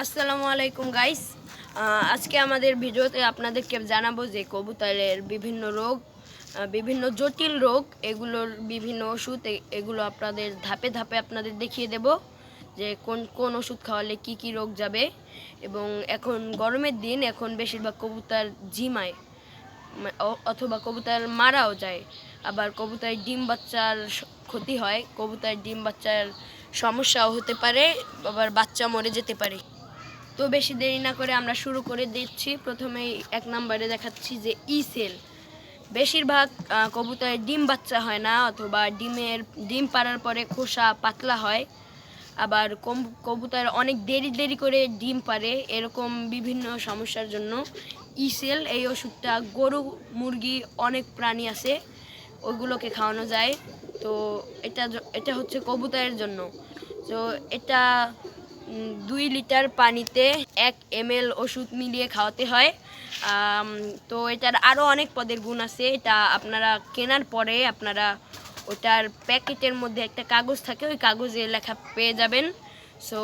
আসসালামু আলাইকুম গাইস আজকে আমাদের ভিডিওতে আপনাদেরকে জানাব যে কবুতরের বিভিন্ন রোগ বিভিন্ন জটিল রোগ, এগুলোর বিভিন্ন ওষুধ এগুলো আপনাদের ধাপে ধাপে আপনাদের দেখিয়ে দেব যে কোন কোন ওষুধ খাওয়ালে কি কি রোগ যাবে। এবং এখন গরমের দিন, এখন বেশিরভাগ কবুতর জিমায় অথবা কবুতর মারাও যায়। আবার কবুতরের ডিম বাচ্চার ক্ষতি হয়, কবুতরের ডিম বাচ্চার সমস্যাও হতে পারে, আবার বাচ্চা মরে যেতে পারে। তো বেশি দেরি না করে আমরা শুরু করে দিচ্ছি। প্রথমেই এক নম্বরে দেখাচ্ছি যে ই সেল বেশিরভাগ কবুতরের ডিম বাচ্চা হয় না, অথবা ডিমের, ডিম পাড়ার পরে খোসা পাতলা হয়। আবার কবুতর অনেক দেরি দেরি করে ডিম পারে এরকম বিভিন্ন সমস্যার জন্য ইসেল, এই ওষুধটা গরু, মুরগি, অনেক প্রাণী আছে ওইগুলোকে খাওয়ানো যায়। তো এটা এটা হচ্ছে কবুতরের জন্য। তো এটা দুই লিটার পানিতে এক এম এল ওষুধ মিলিয়ে খাওয়াতে হয়। তো এটার আরও অনেক পদের গুণ আছে। এটা আপনারা কেনার পরে আপনারা ওটার প্যাকেটের মধ্যে একটা কাগজ থাকে, ওই কাগজে লেখা পেয়ে যাবেন। সো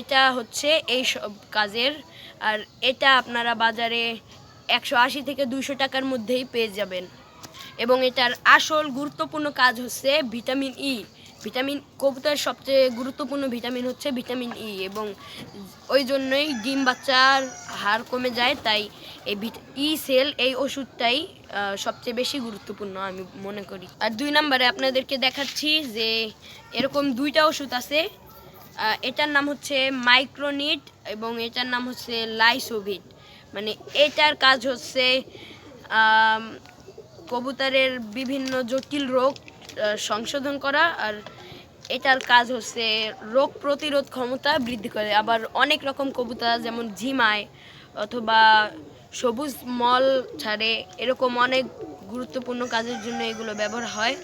এটা হচ্ছে এই সব কাজের। আর এটা আপনারা বাজারে একশো আশি থেকে দুশো টাকার মধ্যেই পেয়ে যাবেন। এবং এটার আসল গুরুত্বপূর্ণ কাজ হচ্ছে ভিটামিন ই ভিটামিন কবুতরের সবচেয়ে গুরুত্বপূর্ণ ভিটামিন হচ্ছে ভিটামিন ই এবং ওই জন্যই ডিম বাচ্চার হার কমে যায়, তাই এই ই সেল এই ওষুধটাই সবচেয়ে বেশি গুরুত্বপূর্ণ আমি মনে করি। আর দুই নম্বরে আপনাদেরকে দেখাচ্ছি যে এরকম দুইটা ওষুধ আছে এটার নাম হচ্ছে মাইক্রোনিট এবং এটার নাম হচ্ছে লাইসোভিট। মানে এটার কাজ হচ্ছে কবুতরের বিভিন্ন জটিল রোগ সংশোধন করা আর এটার কাজ হচ্ছে রোগ প্রতিরোধ ক্ষমতা বৃদ্ধি করে। আবার অনেক রকম কবুতর যেমন ঝিমায় অথবা সবুজ মল ছাড়ে, এরকম অনেক গুরুত্বপূর্ণ কাজের জন্য এগুলো ব্যবহার হয়।